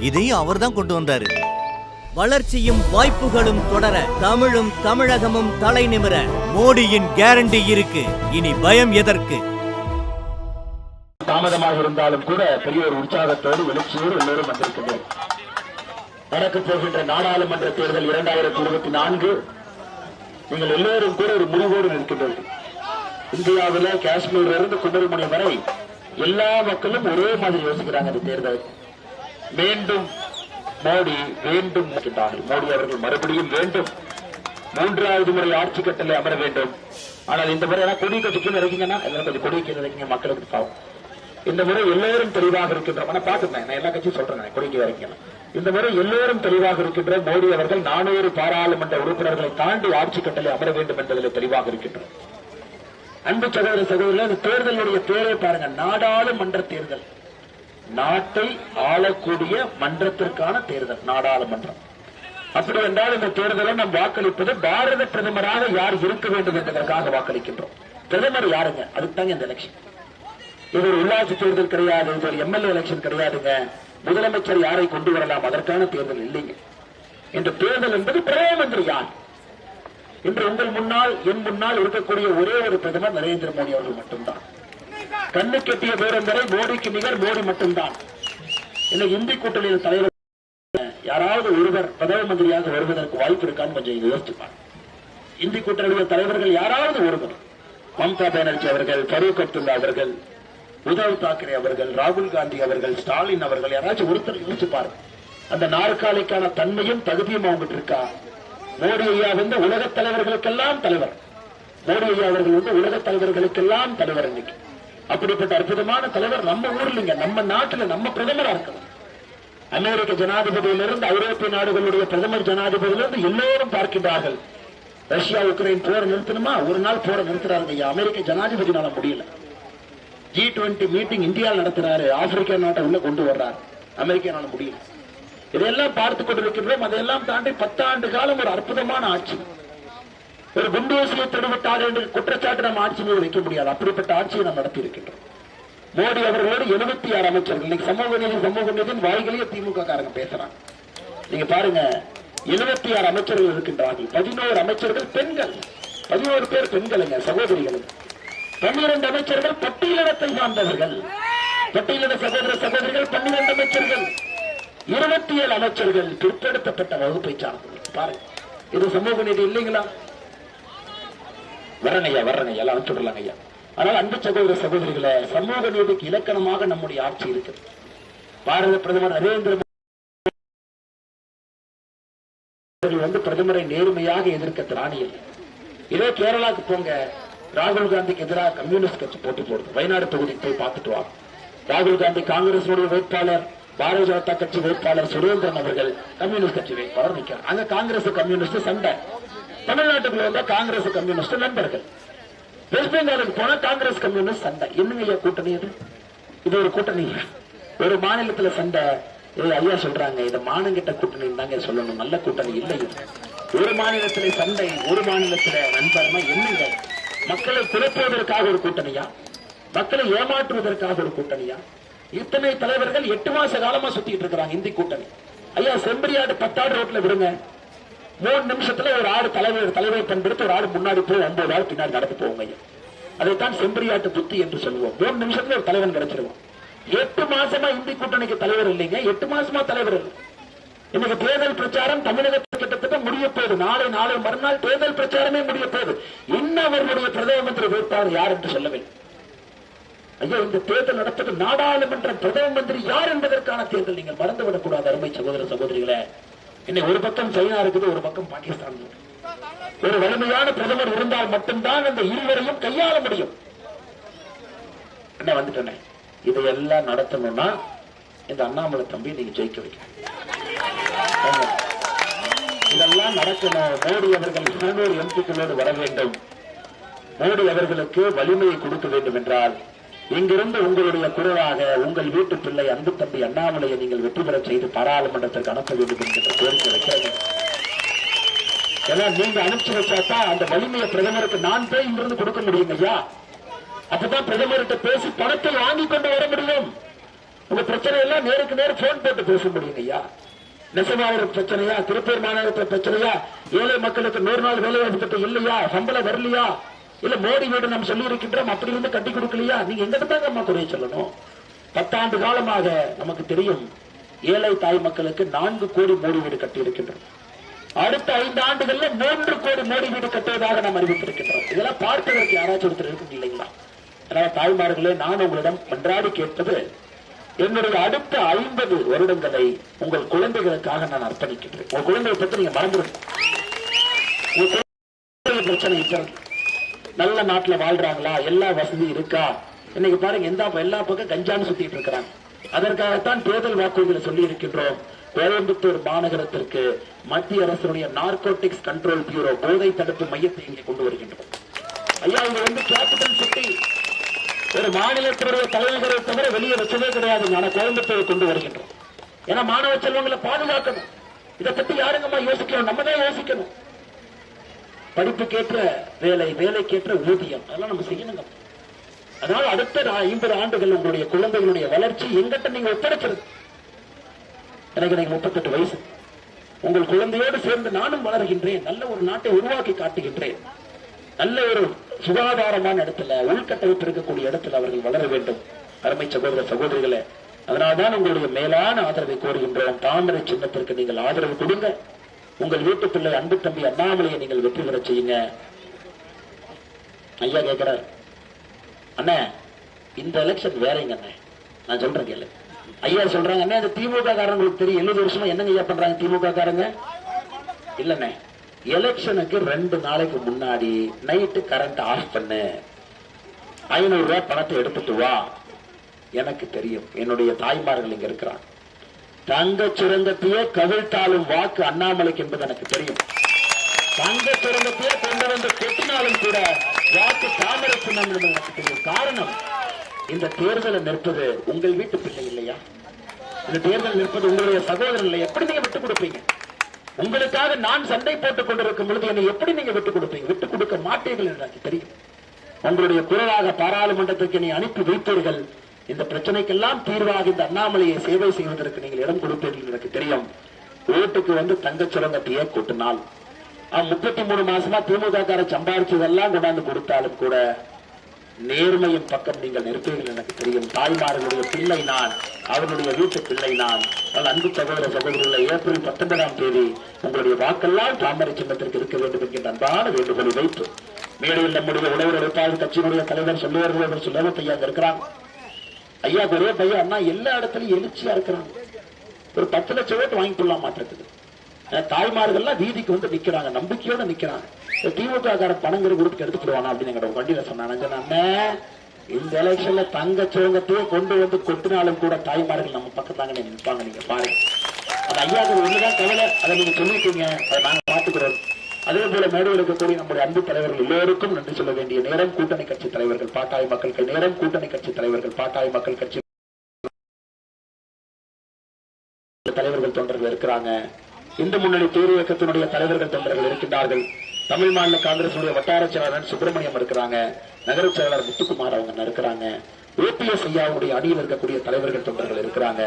இதையும் அவர் தான் கொண்டு வந்தாரு. வளர்ச்சியும் வாய்ப்புகளும் தொடர தமிழும் தமிழகமும் தலை நிமிர மோடியின் கேரண்டி இருக்கு. இனி பயம் எதற்கு? தாமதமாக இருந்தாலும் கூட பெரிய ஒரு உற்சாகத்தோடு எழுச்சியோடு எல்லோரும் வந்திருக்கிறது நடக்கப் போகின்ற நாடாளுமன்ற தேர்தல் இரண்டாயிரத்தி இருபத்தி நான்கு நீங்கள் எல்லோரும் கூட ஒரு முடிவோடு நிற்கின்றது இந்தியாவில் காஷ்மீர்ல இருந்து குமரிமணி வரை எல்லா மக்களும் ஒரே மாதிரி யோசிக்கிறாங்க இந்த தேர்தல் மீண்டும் மோடி வேண்டும் மோடி அவர்கள் மறுபடியும் வேண்டும் மூன்றாவது முறை ஆட்சி கட்டளை அமர வேண்டும். ஆனால் இந்த முறை கொடி கட்டிக்கு இறக்கிங்கன்னா எல்லாரும் கொஞ்சம் கொடி கீழே இறக்கிங்க மக்களுக்கு பாவம். இந்த முறை எல்லோரும் தெளிவாக இருக்கின்றோம். ஆனா பாத்துட்டேன் நான் எல்லா கட்சியும் சொல்றேன் கொடிக்கு இறக்கணும் இந்த முறை எல்லோரும் தெளிவாக இருக்கின்ற மோடி அவர்கள் நானூறு பாராளுமன்ற உறுப்பினர்களை தாண்டி ஆட்சி கட்டளை அமர வேண்டும் என்பதில் தெளிவாக இருக்கின்றோம். அன்பு சகோதர சகோதரர்களே தேர்தலுடைய பேரை பாருங்க. நாடாளுமன்ற தேர்தல். நாட்டை ஆளக்கூடிய மன்றத்திற்கான தேர்தல் நாடாளுமன்றம். அப்படி என்றால் இந்த தேர்தலை நாம் வாக்களிப்பது பாரத பிரதமராக யார் இருக்க வேண்டும் என்பதற்காக வாக்களிக்கின்றோம். பிரதமர் யாருங்க? அதுக்கு இந்த எலெக்ஷன் இது ஒரு உள்ளாட்சி தேர்தல் கிடையாது இது ஒரு எம்எல்ஏ எலெக்ஷன் கிடையாதுங்க. முதலமைச்சர் யாரை கொண்டு வரலாம்? அதற்கான தேர்தல் இல்லைங்க. இந்த தேர்தல் என்பது பிரதம மந்திரி யார்? இன்று உங்கள் முன்னால் என் முன்னால் இருக்கக்கூடிய ஒரே ஒரு பிரதமர் நரேந்திர மோடி அவர்கள் மட்டும்தான். கண்ணு கெட்டிய தூரம் வரை மோடிக்கு நிகர் மோடி மட்டும்தான். இன்னைக்கு இந்தி கூட்டணியின் தலைவர் யாராவது ஒருவர் பிரதம மந்திரியாக வருவதற்கு வாய்ப்பு இருக்கான்னு கொஞ்சம் யோசிச்சுப்பாங்க இந்தி கூட்டணியின் தலைவர்கள் யாராவது ஒருவர் மம்தா பானர்ஜி அவர்கள் ஃபரூக் அப்துல்லா அவர்கள் உத்தவ் தாக்கரே அவர்கள் ராகுல் காந்தி அவர்கள் ஸ்டாலின் அவர்கள் யாராச்சும் ஒருத்தர் யோசிச்சுப்பாரு அந்த நாற்காலிக்கான தன்மையும் தகுதியும் அவங்ககிட்ட இருக்கா? மோடி ஐயா வந்து உலக தலைவர்களுக்கெல்லாம் தலைவர். மோடி ஐயா அவர்கள் வந்து உலக தலைவர்களுக்கெல்லாம் தலைவர் இன்னைக்கு. அப்படிப்பட்ட அற்புதமான தலைவர் நம்ம ஊர்லங்க நம்ம நாட்டுல நம்ம பிரதமரா இருக்கணும். அமெரிக்க ஜனாதிபதியிலிருந்து ஐரோப்பிய நாடுகளுடைய பிரதமர் ஜனாதிபதியிலிருந்து எல்லோரும் பார்க்கின்றார்கள். ரஷ்யா உக்ரைன் போரை நிறுத்தணுமா? ஒரு நாள் போரை நிறுத்துறாருங்க ஐயா. அமெரிக்க ஜனாதிபதினால முடியல. ஜி டுவெண்டி மீட்டிங் இந்தியாவில் நடத்துறாரு. ஆப்பிரிக்கா நாட்டை உள்ள கொண்டு வர்றாரு. அமெரிக்கனால முடியல. இதையெல்லாம் பார்த்து கொண்டிருக்கின்றோம். அதையெல்லாம் தாண்டி பத்தாண்டு காலம் ஒரு அற்புதமான ஆட்சி. ஒரு குண்டோசியை திருவிட்டார் என்று குற்றச்சாட்டு நம்ம ஆட்சி மீது வைக்க முடியாது. அப்படிப்பட்ட ஆட்சியை நாம் நடத்தி இருக்கின்றோம் மோடி அவர்களோடு எழுபத்தி ஆறு அமைச்சர்கள். இன்னைக்கு சமூக நீதி சமூக நீதியின் வாய்களையே திமுக காரங்க பேசுறாங்க. நீங்க பாருங்க எழுபத்தி ஆறு அமைச்சர்கள் இருக்கின்றார்கள். பதினோரு அமைச்சர்கள் பெண்கள். பதினோரு பேர் பெண்களுங்க சகோதரிகள் பன்னிரண்டு அமைச்சர்கள் பட்டியலினத்தை சார்ந்தவர்கள். பட்டியலிட சகோதர சகோதரிகள் பன்னிரண்டு அமைச்சர்கள். இருபத்தி ஏழு அமைச்சர்கள் பிற்படுத்தப்பட்ட வகுப்பை சார்ந்தவர்கள். பாருங்க இது சமூக நீதி இல்லைங்களா? வரங்க ஐயா வரங்க ஐயா எல்லாம் அனுப்பிச்சுடலாங்க ஐயா. ஆனால் அன்பு சகோதர சகோதரிகளை சமூக நீதிக்கு இலக்கணமாக நம்முடைய ஆட்சி இருக்குது பாரத பிரதமர் நரேந்திர மோடி வந்து பிரதமரை நேர்மையாக எதிர்க்க திராணி இல்லை இதே கேரளாக்கு போங்க. ராகுல் காந்திக்கு எதிராக கம்யூனிஸ்ட் கட்சி போட்டி போடுது. வயநாடு தொகுதிக்கு போய் பார்த்துட்டு வாங்க ராகுல் காந்தி காங்கிரசுடைய வேட்பாளர் பாரதிய ஜனதா கட்சி வேட்பாளர் சுரேந்திரன் அவர்கள் கம்யூனிஸ்ட் கட்சி வேட்பாளர் நிற்கிறார். அங்க காங்கிரஸ் கம்யூனிஸ்ட் சண்டை. தமிழ்நாட்டுக்குள்ள வந்தா காங்கிரஸ் கம்யூனிஸ்ட் நண்பர்கள். வெஸ்ட் பெங்காலுக்கு போனா காங்கிரஸ் கம்யூனிஸ்ட் சண்டை. என்னங்க கூட்டணி இது? இது ஒரு கூட்டணி. ஒரு மாநிலத்துல சண்டை. இது ஐயா சொல்றாங்க இது மானங்கிட்ட கூட்டணி தாங்க சொல்லணும். நல்ல கூட்டணி இல்லை ஒரு மாநிலத்திலே சண்டை ஒரு மாநிலத்தில நண்பர்னா என்னங்க? மக்களை குழப்புவதற்காக ஒரு கூட்டணியா? மக்களை ஏமாற்றுவதற்காக ஒரு கூட்டணியா? இத்தனை தலைவர்கள் எட்டு மாச காலமா சுத்திட்டு இருக்கிறாங்க இந்தி கூட்டணி. ஐயா செம்பரியாடு பத்தாடு ரோட்ல விடுங்க. மூணு நிமிஷத்துல ஒரு ஆடு தலைவர் தலைவரை பண்படுத்தி ஒரு ஆடு முன்னாடி போய் ஒன்பது ஆள் பின்னாடி நடந்து போவோங்க ஐயா. அதைத்தான் செம்பரியாட்டு புத்தி என்று சொல்லுவோம். மூணு நிமிஷத்துல ஒரு தலைவன் கிடைச்சிருவோம் எட்டு மாசமா இந்தி கூட்டணிக்கு தலைவர் இல்லைங்க. எட்டு மாசமா தலைவர் இல்லை. இன்னைக்கு தேர்தல் பிரச்சாரம் தமிழகத்தில் கிட்டத்தட்ட முடிய போகுது. நாளை நாளை மறுநாள் தேர்தல் பிரச்சாரமே முடிய போகுது. இன்னும் அவர்களுடைய பிரதம மந்திரி வேட்பாளர் யார் என்று சொல்லவில்லை ஐயா இந்த தேர்தல் நடப்பது நாடாளுமன்ற பிரதம மந்திரி யார் என்பதற்கான தேர்தல் நீங்கள் மறந்துவிடக் கூடாது அருமை சகோதர சகோதரிகளே. இன்னைக்கு ஒரு பக்கம் சைனா இருக்குது ஒரு பக்கம் பாகிஸ்தான் ஒரு வலிமையான பிரதமர் இருந்தால் மட்டும்தான் அந்த இருவரையும் கையாள முடியும். என்ன வந்துட்டேனே இதையெல்லாம் நடத்தணும்னா இந்த அண்ணாமலை தம்பி நீங்க ஜெயிக்க வைக்க இதெல்லாம் நடக்கணும். மோடி அவர்கள் இருநூறு எம்பிக்களோடு வர வேண்டும். மோடி அவர்களுக்கு வலிமையை கொடுக்க வேண்டும் என்றால் இங்கிருந்து உங்களுடைய குரலாக உங்கள் வீட்டு பிள்ளை அன்பு தம்பி அண்ணாமலையை நீங்கள் வெற்றி பெறச் செய்து பாராளுமன்றத்திற்கு அனுப்ப வேண்டும் என்கிற கோரிக்கை வைக்கிறது. ஏன்னா நீங்க அனுப்பிச்சு வச்சாத்தா அந்த வலிமையை பிரதமருக்கு நான் போய் இங்கிருந்து கொடுக்க முடியும் ஐயா. அப்பதான் பிரதமர்கிட்ட பேசி பணத்தை வாங்கி கொண்டு வர முடியும். உங்க பிரச்சனை எல்லாம் நேருக்கு நேரம் போன் போட்டு பேச முடியும் ஐயா. நெசவாளர் பிரச்சனையா திருப்பூர் மாநகரத்தில் பிரச்சனையா ஏழை மக்களுக்கு நூறு நாள் வேலை வாய்ப்பு இல்லையா? சம்பளம் வரலையா? இல்ல மோடி வீடு நம்ம சொல்லி இருக்கின்றோம் அப்படி இருந்து கட்டி கொடுக்கலையா? நீங்க எங்கிட்ட தாங்க அம்மா குறைய சொல்லணும்? பத்தாண்டு காலமாக நமக்கு தெரியும் ஏழை தாய் மக்களுக்கு நான்கு கோடி மோடி வீடு கட்டி இருக்கின்றோம் அடுத்த ஐந்து ஆண்டுகள்ல மூன்று கோடி மோடி வீடு கட்டுவதாக நாம் அறிவித்திருக்கின்றோம். இதெல்லாம் பார்ப்பதற்கு யாராச்சும் ஒருத்தர் இருக்கும் இல்லைங்களா? அதனால தாய்மார்களே நான் உங்களிடம் மன்றாடி கேட்பது என்னுடைய அடுத்த ஐம்பது வருடங்களை உங்கள் குழந்தைகளுக்காக நான் அர்ப்பணிக்கின்றேன். உங்க குழந்தைகளை பத்தி நீங்க மறந்துடுங்க பிரச்சனை இருக்கிறது நல்ல நாட்டுல வாழ்றாங்களா? எல்லா வசதி இருக்கா? இன்னைக்கு பாருங்க எந்த எல்லா பக்கம் கஞ்சான்னு சுத்திட்டு இருக்கிறாங்க. அதற்காகத்தான் தேர்தல் வாக்குறுதியில் சொல்லி இருக்கின்றோம் கோயம்புத்தூர் மாநகரத்திற்கு மத்திய அரசுடைய நார்கோட்டிக்ஸ் கண்ட்ரோல் பியூரோ போதை தடுப்பு மையத்தை இங்கே கொண்டு வருகின்றோம். ஐயா இங்க வந்து கேபிட்டல் சிட்டி ஒரு மாநிலத்தினுடைய தலைநகரை தவிர வெளியே வச்சதே கிடையாது. ஆனா கோயம்புத்தூர் கொண்டு வருகின்றோம். ஏன்னா மாணவ செல்வங்களை பாதுகாக்கணும். இதை பத்தி யாருங்கம்மா படிப்புக்கேற்ற வேலை வேலைக்கேற்ற ஊதியம். அதெல்லாம் நம்ம செய்யணுங்க. அதனால அடுத்த நா- ஐம்பது ஆண்டுகள் உங்களுடைய குழந்தைகளுடைய வளர்ச்சி எங்கிட்ட நீங்க ஒப்படைச்சிருது எனக்கு எனக்கு முப்பத்தெட்டு வயசு. உங்கள் குழந்தையோடு சேர்ந்து நானும் வளர்கின்றேன். நல்ல ஒரு நாட்டை உருவாக்கி காட்டுகின்றேன். நல்ல ஒரு சுகாதாரமான இடத்துல உள்கட்டமைப்பு இருக்கக்கூடிய இடத்துல அவர்கள் வளர வேண்டும். அருமை சகோதர சகோதரிகளை அதனால்தான் உங்களுடைய மேலான ஆதரவை கோருகின்றோம். தாமரை சின்னத்திற்கு நீங்கள் ஆதரவு கொடுங்க. உங்கள் வீட்டு பிள்ளை அன்பு தம்பி அண்ணாமலையை நீங்கள் வெற்றி பெற செய்யுங்க. ஐயா கேட்கிறார் அண்ணே இந்த எலெக்ஷன் வேறங்க அண்ணே. நான் சொல்றேன் கேளு. ஐயா சொல்றாங்க அண்ணே அந்த திமுக காரங்களுக்கு தெரியும். எழுபது வருஷமா என்னங்க ஐயா பண்றாங்க திமுக காரங்க? இல்லண்ணே. எலெக்ஷனுக்கு ரெண்டு நாளைக்கு முன்னாடி நைட்டு கரண்ட் ஆஃப் பண்ணு. ஐநூறு ரூபாய் பணத்தை எடுத்துட்டு வா. எனக்கு தெரியும். என்னுடைய தாய்மார்கள் இங்க இருக்கிறான் தங்க சுரங்கத்தையே கவிழ்த்தாலும் வாக்கு அண்ணாமலைக்கு என்பது எனக்கு தெரியும். தங்க சுரங்கத்தையே கொண்டு வந்து கொட்டினாலும் கூட வாக்கு தாமரை சின்னம் என்பது எனக்கு தெரியும். காரணம் இந்த தேர்தலை நிற்பது உங்கள் வீட்டு பிள்ளை இல்லையா? இந்த தேர்தல் நிற்பது உங்களுடைய சகோதரன் இல்லை எப்படி நீங்க விட்டு கொடுப்பீங்க? உங்களுக்காக நான் சண்டை போட்டுக் கொண்டிருக்கும் பொழுது என்னை எப்படி நீங்க விட்டு கொடுப்பீங்க? விட்டு கொடுக்க மாட்டீர்கள் என்று எனக்கு தெரியும். உங்களுடைய குரலாக பாராளுமன்றத்துக்கு நீ அனுப்பி வைப்பீர்கள் இந்த பிரச்சனைக்கெல்லாம் தீர்வாக இந்த அண்ணாமலையை சேவை செய்வதற்கு நீங்கள் இடம் கொடுப்பீர்கள் எனக்கு தெரியும். ஓட்டுக்கு வந்து தங்கச் சுரங்கத்தையே கொட்டினால். முப்பத்தி மூணு மாசமா திமுக சம்பாதிச்சதெல்லாம் கொண்டாந்து கொடுத்தாலும் கூட நேர்மையின் பக்கம் நீங்கள் நிற்பீர்கள் எனக்கு தெரியும். தாய்மார்களுடைய பிள்ளை நான் அவர்களுடைய வீட்டு பிள்ளை நான். அன்பு சகோதர சகோதரிகளை ஏப்ரல் பத்தொன்பதாம் தேதி உங்களுடைய வாக்கெல்லாம் தாமரை சின்னத்திற்கு இருக்க வேண்டும் என்கின்ற அன்பான வேண்டுகோளை வைத்து மேடையில் நம்முடைய உழவர் எழுப்பாளர் கட்சியினுடைய தலைவர் சொல்லுவார்கள் சொல்லவத் ஐயா இருக்கிறாங்க ஐயா ஒரே பையன். அண்ணா எல்லா இடத்துலயும் எழுச்சியா இருக்கிறாங்க. ஒரு பத்து லட்சம் ஓட்டு வாங்கி கொள்ளலாம் மாட்டேங்குது தாய்மார்கள்லாம் வீதிக்கு வந்து நிக்கிறாங்க. நம்பிக்கையோட நிக்கிறாங்க. திமுக கார பணங்கிற குரூப்புக்கு எடுத்துக்கிடுவானா அப்படின்னு வண்டியில சொன்னாங்க இந்த எலெக்ஷன்ல தங்க சுரங்கத்தையே கொண்டு வந்து கொட்டினாலும் கூட தாய்மார்கள் நம்ம பக்கத்தாங்க நிற்பாங்க நீங்க பாருங்க. அந்த ஐயாவுக்கு ஒண்ணுதான் கவலை. அதை நீங்க சொல்லிட்டீங்க. அதை நாங்க பாத்துக்கிறோம் அதே போல மேடையில் இருக்கக்கூடிய நம்முடைய அன்பு தலைவர்கள் எல்லோருக்கும் நன்றி சொல்ல வேண்டிய நேரம். கூட்டணி கட்சி தலைவர்கள் பாட்டாய் மக்கள் நேரம். கூட்டணி கட்சி தலைவர்கள் பாட்டாய் மக்கள் கட்சி தலைவர்கள் தொண்டர்கள் இருக்கிறாங்க. இந்து முன்னணி தேர்வு இயக்கத்தினுடைய தலைவர்கள் தொண்டர்கள் இருக்கின்றார்கள். தமிழ் மாநில காங்கிரசுடைய வட்டார செயலாளர் சுப்பிரமணியம் இருக்கிறாங்க. நகர செயலாளர் முத்துக்குமார் அவங்க இருக்கிறாங்க. ஓபிஎஸ் ஐயாவுடைய அணியில் இருக்கக்கூடிய தலைவர்கள் தொண்டர்கள் இருக்கிறாங்க.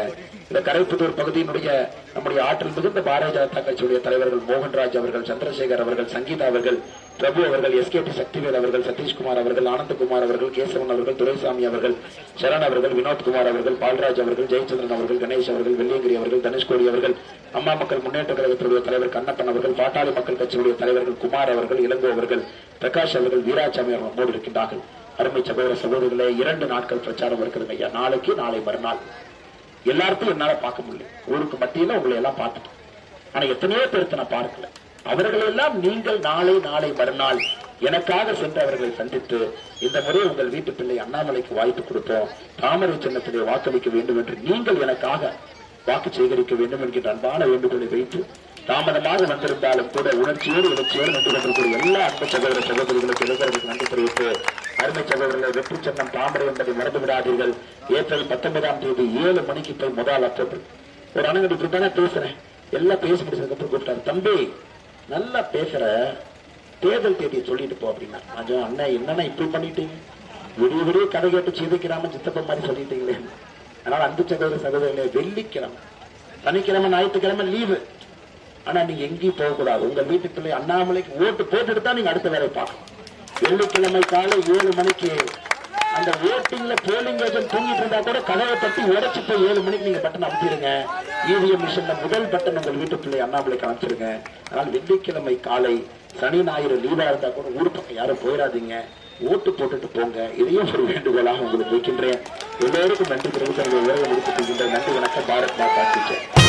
இந்த கரைப்புத்தூர் பகுதியினுடைய நம்முடைய ஆற்றல் மிகுந்த பாரதிய ஜனதா கட்சியுடைய தலைவர்கள் மோகன்ராஜ் அவர்கள் சந்திரசேகர் அவர்கள் சங்கீதா அவர்கள் பிரபு அவர்கள் எஸ்கேடி சக்திவேல் அவர்கள் சதீஷ்குமார் அவர்கள் ஆனந்தகுமார் அவர்கள் கேசவன் அவர்கள் துரைசாமி அவர்கள் சரண் அவர்கள் வினோத்குமார் அவர்கள் பால்ராஜ் அவர்கள் ஜெயச்சந்திரன் அவர்கள் கணேஷ் அவர்கள் வெள்ளியங்கிரி அவர்கள் தனுஷ்கோடி அவர்கள் அம்மா மக்கள் முன்னேற்ற கழகத்துடைய தலைவர் கண்ணப்பன் அவர்கள் பாட்டாளி மக்கள் கட்சியுடைய தலைவர்கள் குமார் அவர்கள் இளங்கோ அவர்கள் பிரகாஷ் அவர்கள் வீராசாமி அவர்கள் இருக்கின்றார்கள். அருமை சகோதர சகோதரிகளே இரண்டு நாட்கள் பிரச்சாரம் இருக்கிறது ஐயா. நாளைக்கு நாளை மறுநாள். எல்லாருக்கும் என்னால பார்க்க முடியல. ஊருக்கு மத்தியில உங்களை எல்லாம் பார்த்துட்டேன் ஆனா எத்தனையோ பேருக்கு நான் பார்க்கல. அவர்களெல்லாம் நீங்கள் நாளை நாளை மறுநாள் எனக்காக சென்று அவர்களை சந்தித்து இந்த முறை உங்கள் வீட்டு பிள்ளை அண்ணாமலைக்கு வாய்ப்பு கொடுத்தோம். தாமரை சின்னத்திலே வாக்களிக்க வேண்டும் என்று நீங்கள் எனக்காக வாக்கு சேகரிக்க வேண்டும் என்கின்ற அன்பான வேண்டுகோளை வைத்து தாமதமாக வந்திருந்தாலும் கூட உணர்ச்சியோடு உணர்ச்சியோடு வந்து கொண்டிருக்கிற எல்லா அன்பு சகோதர சகோதரிகளுக்கு இளைஞர்களுக்கு நன்றி தெரிவித்து அருமை சகோதரர்களை வெற்றி சின்னம் தாமரை என்பதை மறந்து விடாதீர்கள் ஏப்ரல் பத்தொன்பதாம் தேதி ஏழு மணிக்கு போய் முதல் அக்டோபர் ஒரு அண்ணன் இப்படி தானே பேசுறேன். எல்லாம் பேசி முடிச்சதுக்கப்புறம் கூப்பிட்டாரு. தம்பி நல்லா பேசுற. தேர்தல் தேதியை சொல்லிட்டு போ அப்படின்னா. கொஞ்சம் அண்ணன் என்னண்ணா இப்படி பண்ணிட்டீங்க? விடிய விடிய கதை கேட்டு சிதைக்கிறாம சித்தப்ப மாதிரி சொல்லிட்டீங்களே. அதனால அன்பு சகோதர சகோதரர்களே வெள்ளிக்கிழமை. சனிக்கிழமை ஞாயிற்றுக்கிழமை லீவு. ஆனா நீங்க எங்கேயும் போகக்கூடாது. உங்க வீட்டு பிள்ளை அண்ணாமலைக்கு ஓட்டு போட்டுட்டு தான் நீங்க அடுத்த வேலையை பார்க்கலாம் வெள்ளிக்கிழமை காலை ஏழு மணிக்கு அந்த ஓட்டிங்ல போலிங் ஏஜென்ட் தூங்கிட்டு இருந்தா கூட கதவை தட்டி உடைச்சு போய் ஏழு மணிக்கு நீங்க பட்டன் அமைச்சிருங்க இவிஎம் மிஷின்ல முதல் பட்டன் உங்கள் வீட்டு பிள்ளை காமிச்சிருங்க அதனால் வெள்ளிக்கிழமை காலை சனி ஞாயிறு லீவா இருந்தா கூட ஊர் பக்கம் யாரும் போயிடாதீங்க ஓட்டு போட்டுட்டு போங்க. இதையும் ஒரு வேண்டுகோளாக உங்களுக்கு வைக்கின்றேன். எல்லோருக்கும் நன்றி தெரிவித்து உங்களை உரையை முடித்துக் கொள்கின்ற நன்றி வணக்கம். பாரத் மாதா டீச்சர்